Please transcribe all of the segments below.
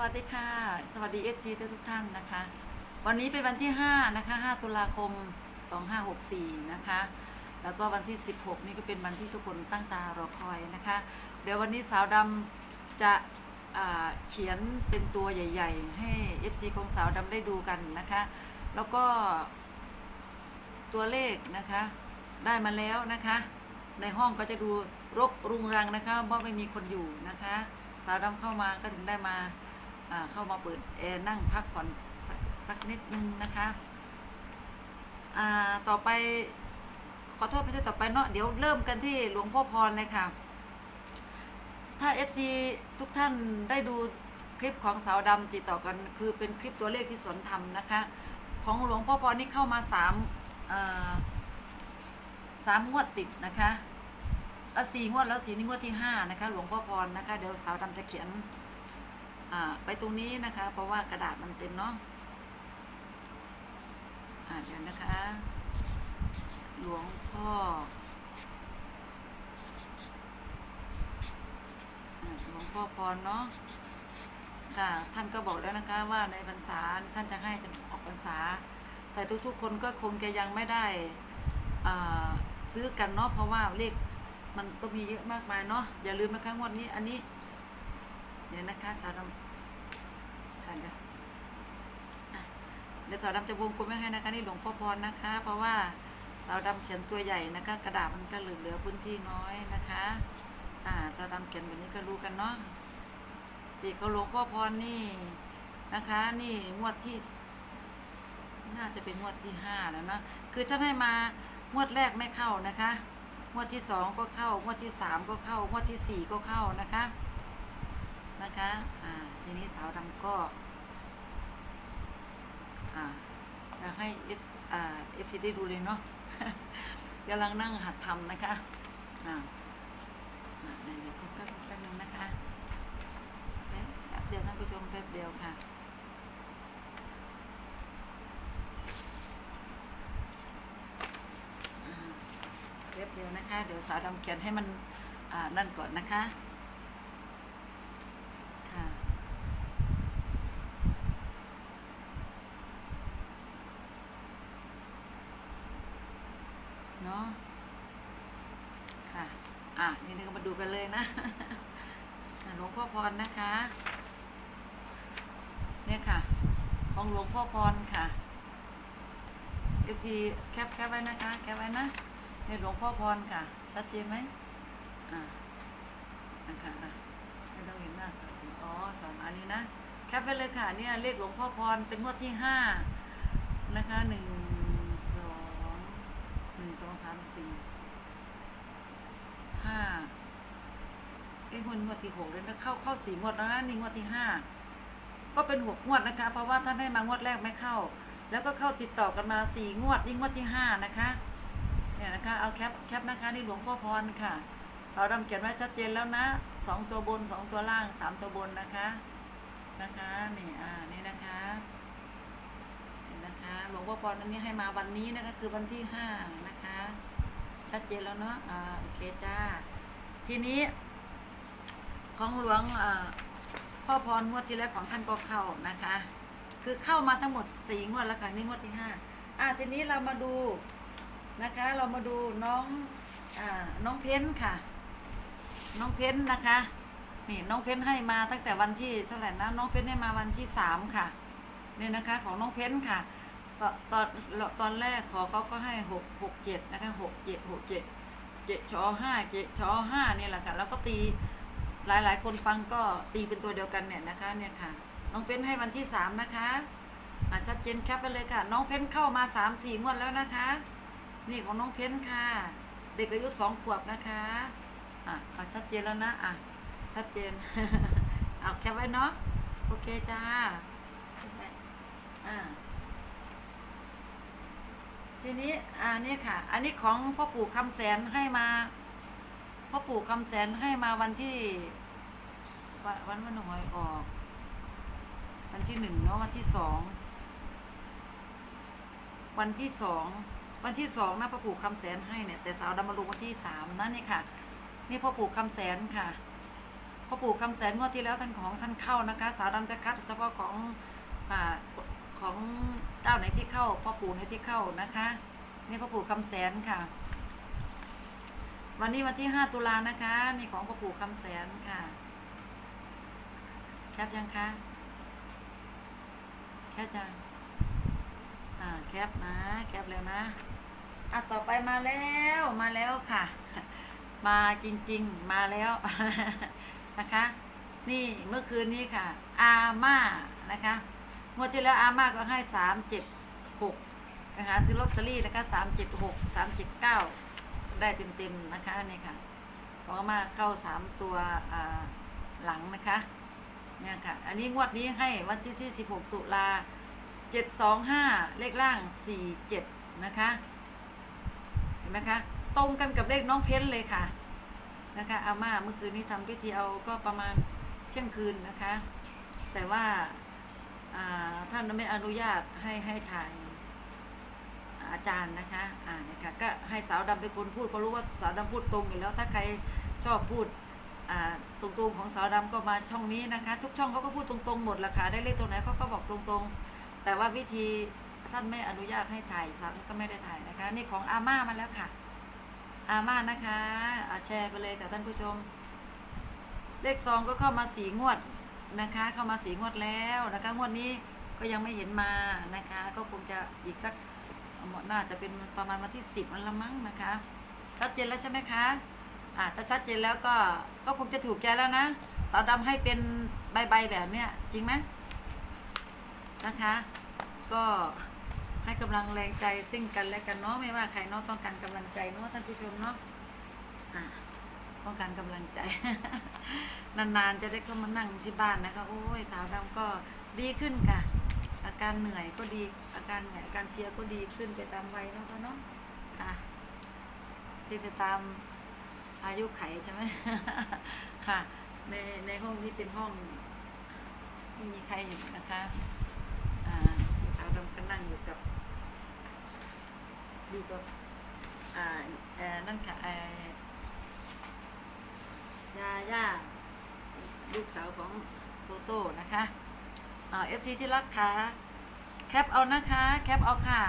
วัสดีค่ะ สวัสดี FG ทุกท่านนะคะ วันนี้เป็นวันที่ 5 นะคะ 5 ตุลาคม 2564 นะคะ แล้วก็วันที่ 16 นี่ก็เป็นวันที่ทุกคนตั้งตารอคอยนะคะ เดี๋ยววันนี้สาวดำจะเขียนเป็นตัวใหญ่ ๆ ให้ FC ของสาวดำได้ดูกันนะคะ แล้วก็ตัวเลขนะคะ ได้มาแล้วนะคะ ในห้องก็จะดูรกรุงรังนะคะเพราะไม่มีคนอยู่นะคะ สาวดำเข้ามาก็ถึงได้มา เข้ามาเปิดแอร์นั่งพักผ่อนสักสักนิดนึงนะคะอ่าต่อไปขอโทษไม่ใช่ต่อไปเนาะเดี๋ยวเริ่มกันที่หลวงพ่อพรเลยค่ะ ถ้า FC ทุกท่านได้ดูคลิปของสาวดำติดต่อกัน คือเป็นคลิปตัวเลขที่สวนธรรมนะคะ ของหลวงพ่อพรนี่เข้ามาสามสามงวดติดนะคะอ่อสี่งวดแล้วสีนี่งวดที่ห้านะคะ หลวงพ่อพรนะคะ เดี๋ยวสาวดำจะเขียน ไปตรงนี้นะคะ เพราะว่ากระดาษมันเต็มเนาะอ่าเดี๋ยวนะคะ หลวงพ่อหลวงพ่อพรเนาะค่ะ ท่านก็บอกแล้วนะคะว่าในพรรษาท่านจะให้จะออกพรรษา แต่ทุกๆคนก็คงจะยังไม่ได้ซื้อกันเนาะเพราะว่าเลขมันก็มีเยอะมากมายเนาะอย่าลืมนะคะงวดนี้อันนี้ เดี๋ยวนะคะสาวดำ ค่ะเดี๋ยวเดี๋ยวสาวดำจะวงกลมไว้ให้นะคะ นี่หลวงพ่อพรนะคะ เพราะว่าสาวดำเขียนตัวใหญ่นะคะ กระดาษมันก็เหลือเหลือพื้นที่น้อยนะคะ อ่าสาวดำเขียนแบบนี้ก็รู้กันเนาะสี่เขาหลวงพ่อพรนี่นะคะ นี่งวดที่ น่าจะเป็นงวดที่ห้าแล้วเนอะคือท่านให้มางวดแรกไม่เข้านะคะงวดที่สองก็เข้างวดที่สามก็เข้างวดที่สี่ก็เข้านะคะ นะคะอ่าทีนี้สาวดำก็อ่าจะให้เอฟอ่าเอฟซีได้ดูเลยเนาะกำลังนั่งหัดทำนะคะอ่าอ่าเดี๋ยวเดี๋ยวแป๊บแป๊บนึงนะคะแป๊บเดียวท่านผู้ชมแป๊บเดียวค่ะอ่าแป๊บเดียวนะคะ เดี๋ยวสาวดำเขียนให้มันอ่านั่นก่อนนะคะ เนาะ ค่ะ อะ นี่เรามาดู กันเลยนะหลวงพ่อพรนะคะ เนี่ยค่ะ ของหลวงพ่อพรค่ะ FC แคปแคปไว้นะคะ แคปไว้นะเนี่ยหลวงพ่อพรค่ะชัดเจนไหมอ่านะคะอะไม่ต้องเห็นหน้าสดอ๋อสอนอันนี้นะ แคปไว้เลยค่ะ เนี่ยเลขหลวงพ่อพรเป็นงวดที่ห้านะคะหนึ่งสองหนึ่งสองสามสี่ห้า เอ้ย งวดงวดที่หกเลยนะเข้าเข้าสี่งวดแล้วนะนี่งวดที่ห้าก็เป็นหกงวดนะคะ เพราะว่าท่านให้มางวดแรกไม่เข้า แล้วก็เข้าติดต่อกันมาสี่งวดนี่งวดที่ห้านะคะเนี่ยนะคะเอาแคปแคปนะคะนี่หลวงพ่อพรค่ะสาวดำเขียนไว้ชัดเจนแล้วนะสองตัวบนสองตัวล่างสามตัวบนนะคะนะคะนี่อ่านี่นะคะนี่นะคะหลวงพ่อพรอันนี้ให้มาวันนี้นะคะคือวันที่ห้านะคะ ชัดเจนแล้วเนาะอ่าโอเคจ้าทีนี้ ของหลวงพ่อพรงวดที่แล้วของท่านก็เข้านะคะ คือเข้ามาทั้งหมดสี่งวดแล้วค่ะนี่งวดที่ห้าอะทีนี้เรามาดูนะคะ เรามาดูน้องอ่าน้องเพ้นค่ะ น้องเพ้นนะคะ นี่น้องเพ้นให้มาตั้งแต่วันที่เท่าไหร่นะน้องเพ้นให้มาวันที่สามค่ะนี่นะคะของน้องเพ้นค่ะตอนตอนตอนแรกขอเขาก็ให้หกหกเจ็ดนะคะหกเจ็ดหกเจ็ดเจ็ดชอห้าเจ็ดชอห้านี่แหละค่ะแล้วก็ตี หลายหลายๆ คนฟังก็ตีเป็นตัวเดียวกันเนี่ยนะคะเนี่ยค่ะ น้องเพ้นให้วันที่สามนะคะอะชัดเจนแคปไปเลยค่ะ น้องเพ้นเข้ามาสามสี่งวดแล้วนะคะ นี่ของน้องเพ้นค่ะ เด็กอายุสองขวบนะคะอะเอาชัดเจนแล้วนะอะชัดเจนเอาแคปไว้เนาะโอเคจ้าอ่าทีนี้อ่านี่ค่ะ อันนี้ของพ่อปู่คำแสนให้มา พ่อปู่คำแสนให้มาวันที่วันวันวันหวยออก วันที่หนึ่งเนาะวันที่สองวันที่สองวันที่สองนะพ่อปู่คำแสนให้เนี่ยแต่สาวดำมาลงวันที่สามนั่นนี่ค่ะ นี่พ่อปู่คำแสนค่ะพ่อปู่คำแสนงวดที่แล้วท่านของท่านเข้านะคะ สาวดำจะคัดเฉพาะของอ่าของเจ้าไหนที่เข้าพ่อปู่ในที่เข้านะคะ นี่พ่อปู่คำแสนค่ะ วันนี้วันที่ 5 ตุลานะคะ นี่ของพ่อปู่คำแสนค่ะ แคปยังคะแคปยังอ่าแคปนะ แคปแล้วนะอะต่อไปมาแล้วมาแล้วค่ะ มาจริง ๆ มาแล้วนะคะ นี่เมื่อคืนนี้ค่ะ อาม่านะคะงวดที่แล้วอาม่าก็ให้สามเจ็ดหกนะคะซื้อลอตเตอรี่นะคะสามเจ็ดหกสามเจ็ดเก้า ได้เต็มๆนะคะนี่ค่ะขอมาเข้าสามตัวหลังนะคะเนี่ยค่ะ อันนี้งวดนี้ให้วันที่ที่สิบหกตุลาเจ็ดสองห้าเลขล่างสี่เจ็ดนะคะ เห็นไหมคะ ตรงกันกับเลขน้องเพ้นเลยค่ะ นะคะอาม่าเมื่อคืนนี้ทำพิธีเอาก็ประมาณเที่ยงคืนนะคะ แต่ว่าท่านไม่อนุญาตให้ให้ถ่าย อาจารย์นะคะ อ่านะคะก็ให้สาวดำเป็นคนพูดเพราะรู้ว่าสาวดำพูดตรงอยู่แล้วถ้าใครชอบพูดอ่าตรงๆของสาวดำก็มาช่องนี้นะคะ ทุกช่องเขาก็พูดตรงๆหมดละค่ะได้เลขตรงไหนเขาก็บอกตรงๆ แต่ว่าวิธีท่านไม่อนุญาตให้ถ่ายสาวก็ไม่ได้ถ่ายนะคะ นี่ของอาม่ามาแล้วค่ะ อาม่านะคะแชร์ไปเลยกับท่านผู้ชม เลขซองก็เข้ามาสีงวดนะคะ เข้ามาสีงวดแล้วนะคะ งวดนี้ก็ยังไม่เห็นมานะคะ ก็คงจะอีกสัก น่าจะเป็นประมาณวันที่สิบวันละมั้งนะคะ ชัดเจนแล้วใช่ไหมคะอ่าถ้าชัดเจนแล้วก็ก็คงจะถูกใจแล้วนะสาวดำให้เป็นใบๆแบบเนี้ยจริงไหมนะคะ ก็ให้กำลังแรงใจซึ่งกันและกันเนาะไม่ว่าใครเนาะต้องการกำลังใจเนาะท่านผู้ชมเนาะอ่าต้องการกำลังใจ นานๆจะได้เข้ามานั่งที่บ้านนะคะ โอ้ยสาวดำก็ดีขึ้นค่ะ อาการเหนื่อยก็ดี อาการเหนื่อยอาการเพลียก็ดีขึ้นไปตามวัยเนาะก็เนาะค่ะเป็นไปตามอายุไขใช่ไหมค่ะ ในในห้องนี้เป็นห้องไม่มีใครอยู่นะคะอ่าสาวดำก็นั่งอยู่กับอยู่กับอ่าเอ่อนั่นค่ะเอ่อยาย่าลูกสาวของโตโต้นะคะเอฟซีที่รักค่ะ คปเอานะคะแคปเอาค่ะ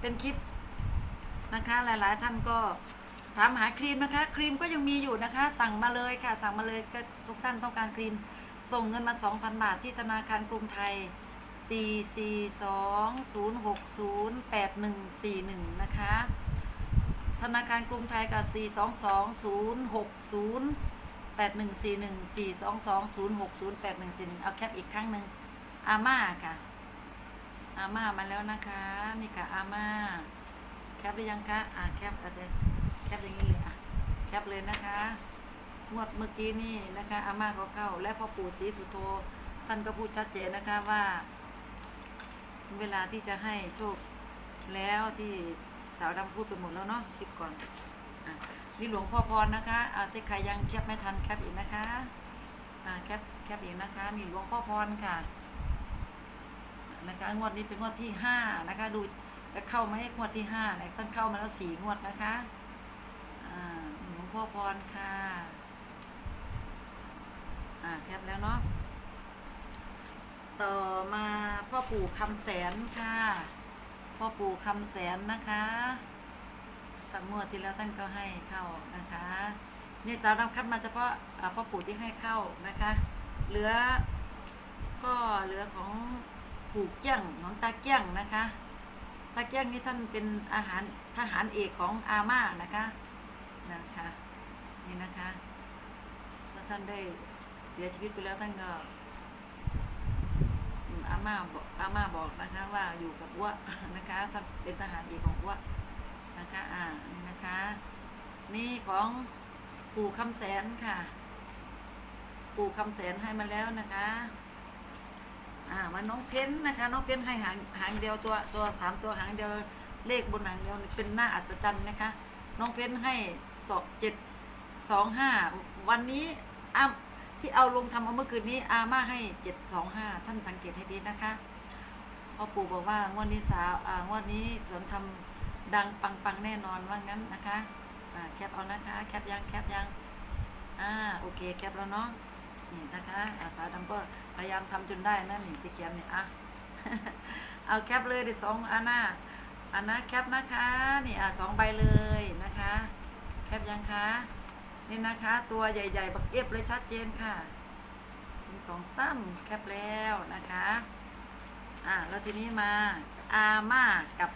เป็นคลิปนะคะหลายๆท่านก็ถามหาครีมนะคะ ครีมก็ยังมีอยู่นะคะ สั่งมาเลยค่ะ สั่งมาเลยก็ทุกท่านต้องการครีม ส่งเงินมา 2,000 บาทที่ธนาคารกรุงไทย 442-060-8141 นะคะ ธนาคารกรุงไทยกับ 422-060-8141 422-060-8141 เอาแคปอีกครั้งหนึ่งอาม่าค่ะ อาม่ามาแล้วนะคะ นี่ค่ะอาม่าแคปหรือยังคะอ่าแคปอาจจะแคปอย่างนี้เลยอะแคปเลยนะคะงวดเมื่อกี้นี่นะคะอาม่าก็เข้า และพ่อปู่ศรีสุโธท่านก็พูดชัดเจนนะคะว่า เวลาที่จะให้โชคแล้วที่สาวดำพูดไปหมดแล้วเนาะคลิปก่อนอนี่หลวงพ่อพรนะคะอาที่ใครยังแคปไม่ทันแคปอีกนะคะอ่าแคปแคปอีกนะคะ นี่หลวงพ่อพรค่ะ นะคะ งวดนี้เป็นงวดที่ห้านะคะ ดูจะเข้าไหมงวดที่ห้าเนี่ยท่านเข้ามาแล้วสี่งวดนะคะอ่าหลวงพ่อพรค่ะอ่าแคปแล้วเนาะต่อมาพ่อปู่คำแสนค่ะ พ่อปู่คำแสนนะคะตั้งวดที่แล้วท่านก็ให้เข้านะคะเนี่ยจะนำคัดมาเฉพาะอ่าพ่อปู่ที่ให้เข้านะคะ เหลือก็เหลือของ ปู่เกี้ยงของตาเกี้ยงนะคะตาเกี้ยงนี่ท่านเป็นอาหารทหารเอกของอาม่านะคะนะคะนี่นะคะเมื่อท่านได้เสียชีวิตไปแล้วท่านก็อาม่าบอกอาม่าบอกนะคะว่าอยู่กับอ้วนะคะท่านเป็นทหารเอกของอ้วนะคะอ่านี่นะคะ นี่ของปู่คำแสนค่ะ ปู่คำแสนให้มาแล้วนะคะ อ่ามาน้องเพ้นนะคะน้องเพ้นให้หางหางเดียวตัวตัวสามตัวหางเดียวเลขบนหางเดียวเป็นหน้าอัศจรรย์นะคะน้องเพ้นให้สองเจ็ดสองห้าวันนี้อ้าที่เอาลงทำเอาเมื่อคืนนี้อาม่าให้เจ็ดสองห้าท่านสังเกตให้ดีนะคะพ่อปู่บอกว่างวดนี้สาวอ่างวดนี้สวนทำดังปังปังแน่นอนว่างั้นนะคะอ่าแคปเอานะคะแคปยังแคปยังอ่าโอเคแคปแล้วเนาะ นี่นะคะอาสาวดำก็พยายามทำจนได้นะนี่ที่เขียนเนี่ยอะเอาแคปเลยเดี๋ยวสองอันน่ะอันนะแคปนะคะนี่อะสองใบเลยนะคะ แคปยังคะนี่นะคะ ตัวใหญ่ๆบักเอฟเลยชัดเจนค่ะสองซ้ำแคปแล้วนะคะอะแล้วทีนี้มาอาม่ากับ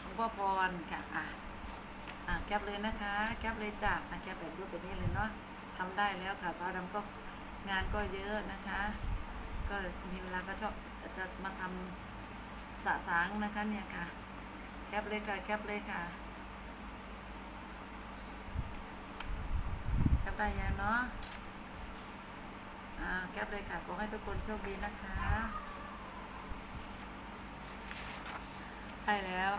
หลวงพ่อพรค่ะอะอะแคปเลยนะคะ แคปเลยจ้ะอะแคปแบบรูปแบบนี้เลยเนาะทำได้แล้วค่ะสาวดำก็ งานก็เยอะนะคะ ก็มีเวลาก็ชอบจะมาทำสะสางนะคะเนี่ยค่ะ แคปเลยค่ะ แคปเลยค่ะ แคปได้ยังเนาะอ่าแคปเลยค่ะ ขอให้ทุกคนโชคดีนะคะได้แล้ว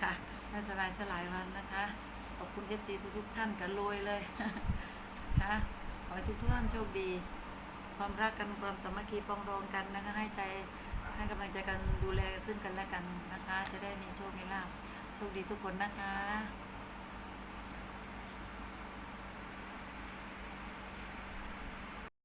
ค่ะให้สบายสลายวันนะคะ ขอบคุณเอฟซีทุกๆท่านกันรวยเลยค่ะ ให้ทุกท่านโชคดี ความรักกันความสามัคคีปองรองกันนะคะให้ใจให้กำลังใจกันดูแลซึ่งกันและกันนะคะ จะได้มีโชค มีลาภโชคดีทุกคนนะคะ